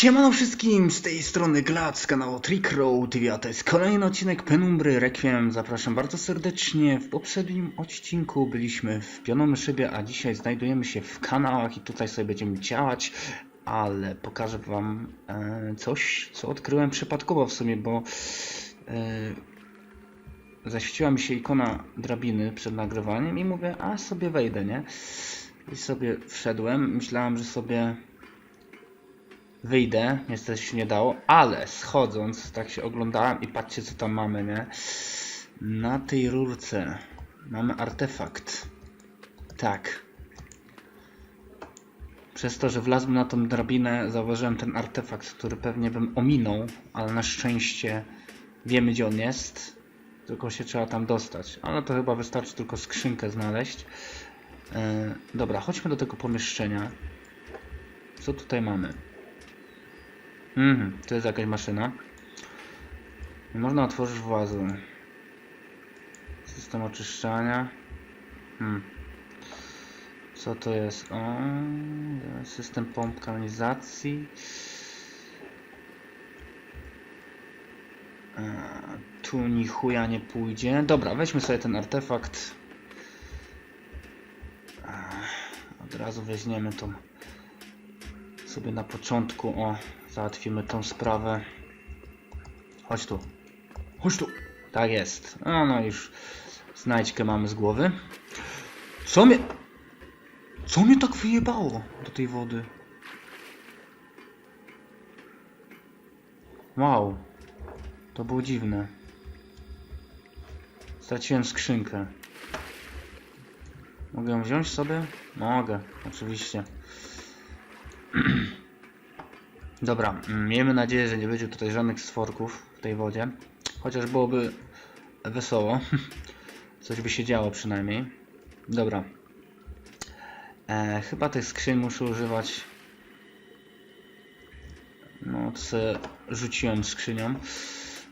Siemano wszystkim, z tej strony Glad z kanału Trick Road TV, a to jest kolejny odcinek Penumbry Requiem. Zapraszam bardzo serdecznie. W poprzednim odcinku byliśmy w Pionomy Szybie, a dzisiaj znajdujemy się w kanałach i tutaj sobie będziemy działać, ale pokażę wam e, coś, co odkryłem przypadkowo w sumie, bo e, zaświeciła mi się ikona drabiny przed nagrywaniem i mówię, a sobie wejdę, nie? I sobie wszedłem, myślałem, że sobie wyjdę, niestety się nie dało, ale schodząc, tak się oglądałem i patrzcie co tam mamy, nie? Na tej rurce mamy artefakt. Tak. Przez to, że wlazłem na tą drabinę, zauważyłem ten artefakt, który pewnie bym ominął, ale na szczęście wiemy gdzie on jest. Tylko się trzeba tam dostać. Ale to chyba wystarczy tylko skrzynkę znaleźć. E, dobra, chodźmy do tego pomieszczenia. Co tutaj mamy? Mhm, to jest jakaś maszyna. Można otworzyć włazu. System oczyszczania. Hmm. Co to jest? O, system pomp kanalizacji. A, tu ni chuja nie pójdzie. Dobra, weźmy sobie ten artefakt. A, od razu weźmiemy tą sobie na początku. O, załatwimy tą sprawę. Chodź tu. Chodź tu. Tak jest. No, no już znajdźkę mamy z głowy. Co mnie... Co mnie tak wyjebało do tej wody? Wow. To było dziwne. Straciłem skrzynkę. Mogę ją wziąć sobie? Mogę, oczywiście. Dobra, mm, miejmy nadzieję, że nie będzie tutaj żadnych stworków w tej wodzie. Chociaż byłoby wesoło. Coś by się działo przynajmniej. Dobra. E, chyba tych skrzyń muszę używać. No, rzuciłem skrzynią.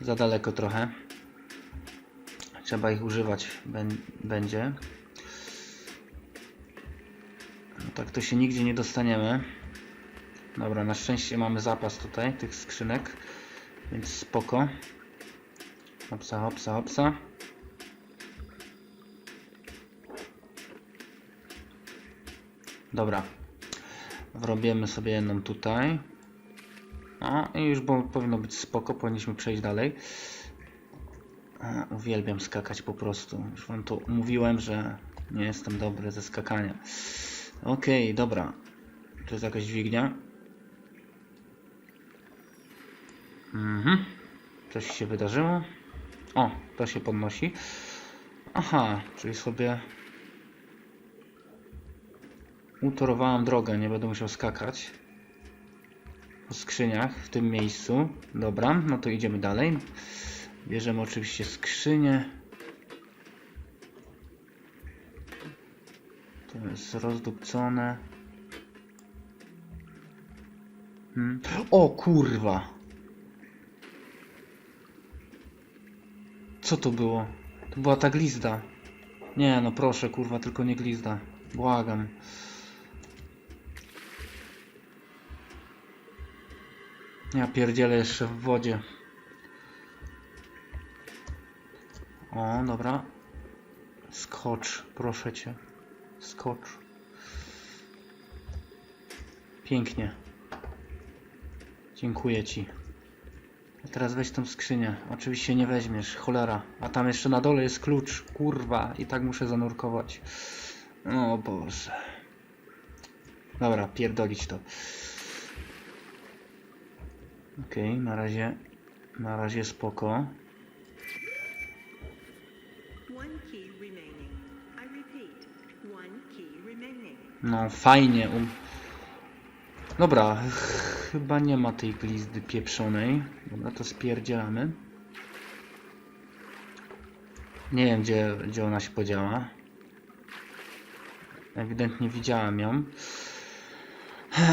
Za daleko trochę. Trzeba ich używać bę- będzie. No, tak to się nigdzie nie dostaniemy. Dobra, na szczęście mamy zapas tutaj tych skrzynek, więc spoko. Hopsa, hopsa, hopsa. Dobra. Wrobiemy sobie jedną tutaj. O, i już bo, powinno być spoko, powinniśmy przejść dalej. Uwielbiam skakać po prostu. Już wam to mówiłem, że nie jestem dobry ze skakania. Okej, dobra. To jest jakaś dźwignia. Mhm. Coś się wydarzyło. O, to się podnosi. Aha, czyli sobie utorowałem drogę, nie będę musiał skakać po skrzyniach w tym miejscu. Dobra, no to idziemy dalej. Bierzemy oczywiście skrzynię. To jest rozdupcone. Hmm. O kurwa! Co to było? To była ta glizda. Nie no proszę kurwa, tylko nie glizda. Błagam. Ja pierdzielę jeszcze w wodzie. O, dobra. Skocz, proszę cię. Skocz. Pięknie. Dziękuję ci. A teraz weź tą skrzynię. Oczywiście nie weźmiesz, cholera. A tam jeszcze na dole jest klucz. Kurwa, i tak muszę zanurkować. O Boże. Dobra, pierdolić to. Okej, na razie. Na razie spoko. No fajnie. Um... Dobra, ch- chyba nie ma tej glizdy pieprzonej. Dobra, to spierdzielamy. Nie wiem, gdzie, gdzie ona się podziała. Ewidentnie widziałem ją.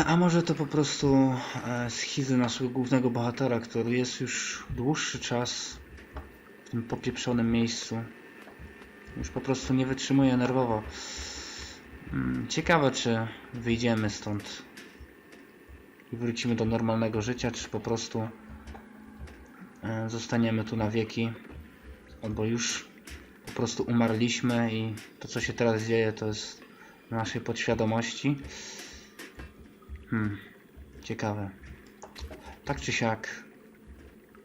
A może to po prostu e, schizy naszego głównego bohatera, który jest już dłuższy czas w tym popieprzonym miejscu. Już po prostu nie wytrzymuje nerwowo. Mm, Ciekawe, czy wyjdziemy stąd i wrócimy do normalnego życia, czy po prostu e, zostaniemy tu na wieki, albo już po prostu umarliśmy i to, co się teraz dzieje, to jest w naszej podświadomości. Hmm, ciekawe. Tak czy siak,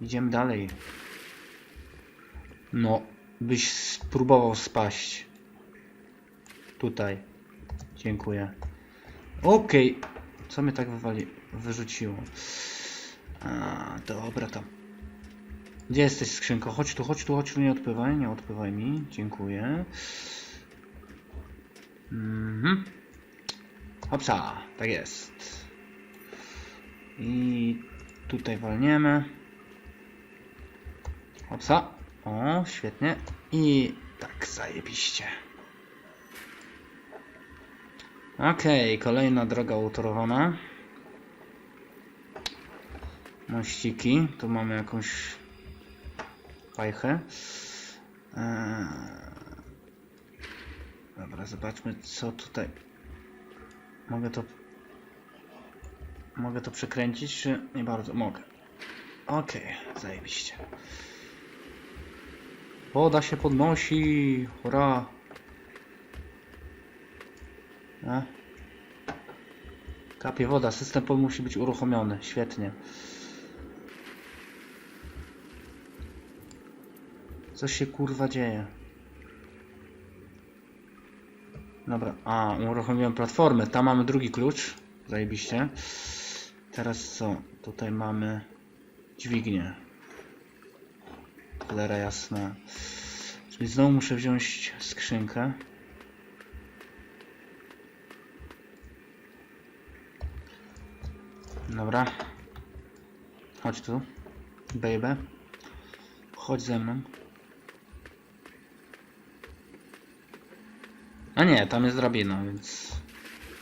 idziemy dalej. No, byś spróbował spaść. Tutaj. Dziękuję. Okej. Co mnie tak wywali... wyrzuciło? A, dobra tam. Gdzie jesteś skrzynko? Chodź tu, chodź tu, chodź tu, nie odpływaj, nie odpływaj mi. Dziękuję. Mhm. Hopsa, tak jest. I tutaj walniemy. Hopsa. O, świetnie. I tak, zajebiście. Okej, kolejna droga utorowana. Mościki. Tu mamy jakąś fajchę. Eee... Dobra, zobaczmy co tutaj. Mogę to. Mogę to przekręcić, czy nie bardzo? Mogę. Okej, zajebiście. Woda się podnosi. Hurra. Kapie woda. System pol musi być uruchomiony. Świetnie. Co się kurwa dzieje? Dobra, a uruchomiłem platformę. Tam mamy drugi klucz. Zajebiście. Teraz co? Tutaj mamy dźwignię. Cholera jasna. Czyli znowu muszę wziąć skrzynkę. Dobra. Chodź tu. Baby. Chodź ze mną. A nie, tam jest drabina, więc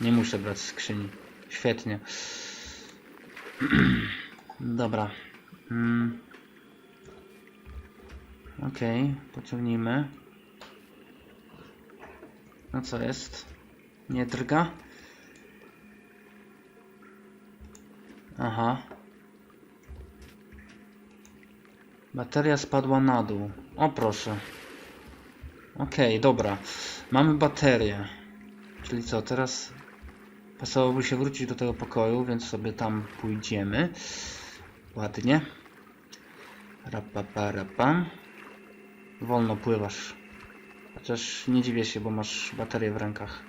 nie muszę brać skrzyni. Świetnie. Dobra. Mm. Okej, pociągnijmy. No co jest? Nie drga? Aha. Bateria spadła na dół. O proszę. Okej, dobra. Mamy baterię. Czyli co, teraz pasowałoby się wrócić do tego pokoju, więc sobie tam pójdziemy. Ładnie. Rapapa, rapam. Wolno pływasz. Chociaż nie dziwię się, bo masz baterię w rękach.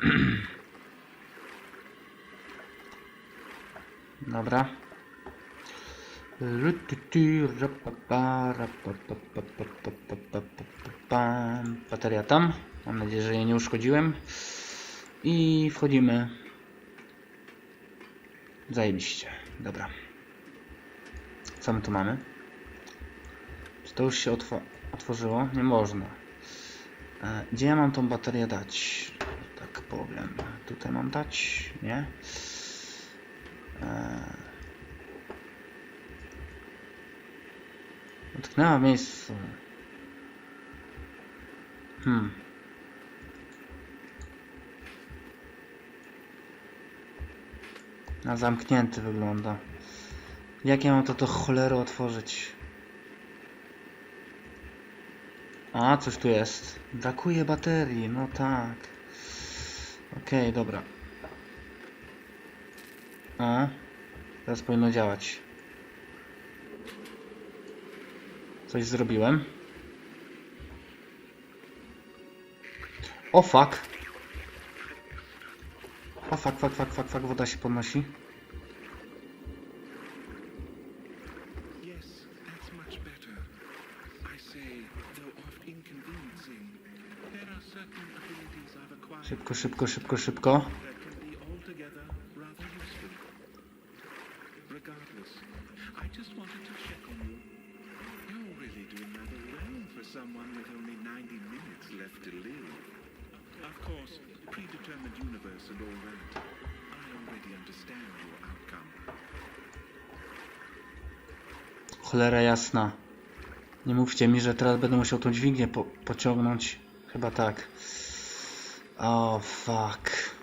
Dobra. Bateria tam. Mam nadzieję, że jej nie uszkodziłem. I wchodzimy. Zajebiście. Dobra. Co my tu mamy? Czy to już się otw otworzyło? Nie można. E, gdzie ja mam tą baterię dać? Tak powiem. Tutaj mam dać? Nie? E, Utknęła w miejscu. Hmm. Na zamknięty wygląda. Jak ja mam to do cholery otworzyć? A, coś tu jest. Brakuje baterii, no tak. Okej, dobra. O, teraz powinno działać. Coś zrobiłem. O fuck. O fuck, fuck, fuck, fuck, fuck, woda się podnosi. Szybko, szybko, szybko, szybko. Left to live. Of course, predetermined universe and all that. I already understand your outcome. Cholera jasna. Nie mówcie mi, że teraz będę musiał tą dźwignię po pociągnąć. Chyba tak. O, fuck.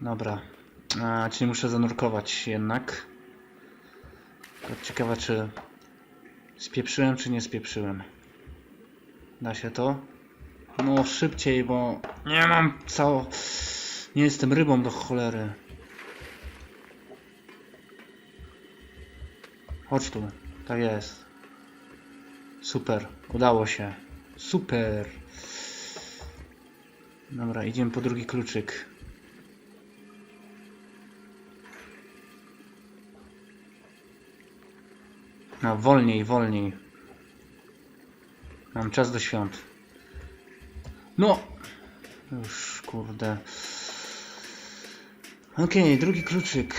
Dobra. A, czyli muszę zanurkować jednak. Ciekawe, czy spieprzyłem, czy nie spieprzyłem. Da się to? No, szybciej, bo nie mam co... Nie jestem rybą do cholery. Chodź tu. Tak jest. Super. Udało się. Super. Dobra, idziemy po drugi kluczyk. No, wolniej, wolniej. Mam czas do świąt. No! Już, kurde. Okej, drugi kluczyk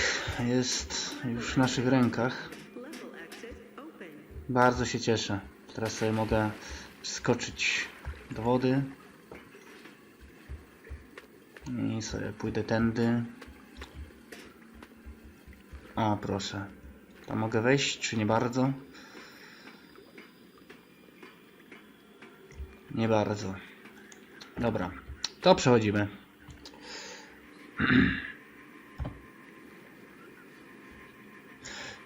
jest już w naszych rękach. Bardzo się cieszę. Teraz sobie mogę skoczyć do wody. I sobie pójdę tędy. O, proszę. Tam mogę wejść, czy nie bardzo? Nie bardzo. Dobra, to przechodzimy.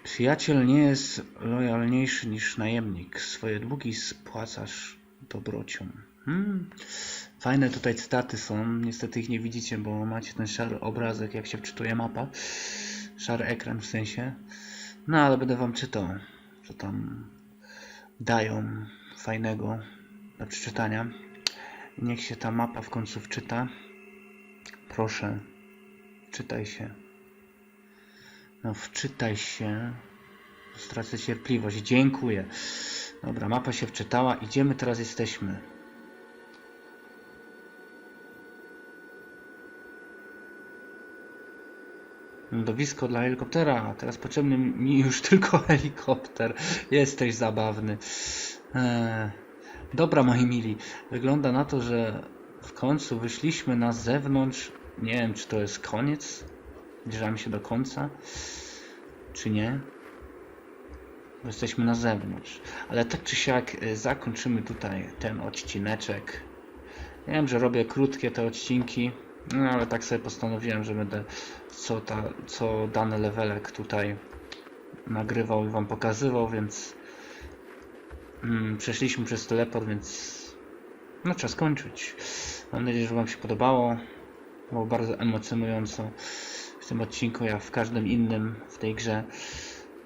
Przyjaciel nie jest lojalniejszy niż najemnik. Swoje długi spłacasz dobrocią. Hmm. Fajne tutaj cytaty są. Niestety ich nie widzicie, bo macie ten szary obrazek, jak się wczytuje mapa. Szary ekran w sensie. No ale będę wam czytał, co tam dają fajnego do przeczytania. Niech się ta mapa w końcu wczyta. Proszę, czytaj się. No wczytaj się. Stracę cierpliwość. Dziękuję. Dobra, mapa się wczytała. Idziemy, teraz jesteśmy. Lądowisko dla helikoptera. Teraz potrzebny mi już tylko helikopter. Jesteś zabawny. Eee. Dobra, moi mili. Wygląda na to, że w końcu wyszliśmy na zewnątrz. Nie wiem, czy to jest koniec. Zbliżamy się do końca, czy nie? Bo jesteśmy na zewnątrz. Ale tak czy siak y, zakończymy tutaj ten odcineczek. Wiem, że robię krótkie te odcinki, no ale tak sobie postanowiłem, że będę co, ta, co dany levelek tutaj nagrywał i wam pokazywał, więc przeszliśmy przez teleport, więc no czas kończyć. Mam nadzieję, że wam się podobało. Było bardzo emocjonująco w tym odcinku, jak w każdym innym w tej grze.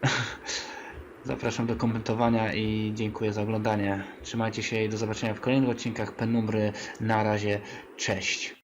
Zapraszam do komentowania i dziękuję za oglądanie. Trzymajcie się i do zobaczenia w kolejnych odcinkach Penumbry. Na razie, cześć.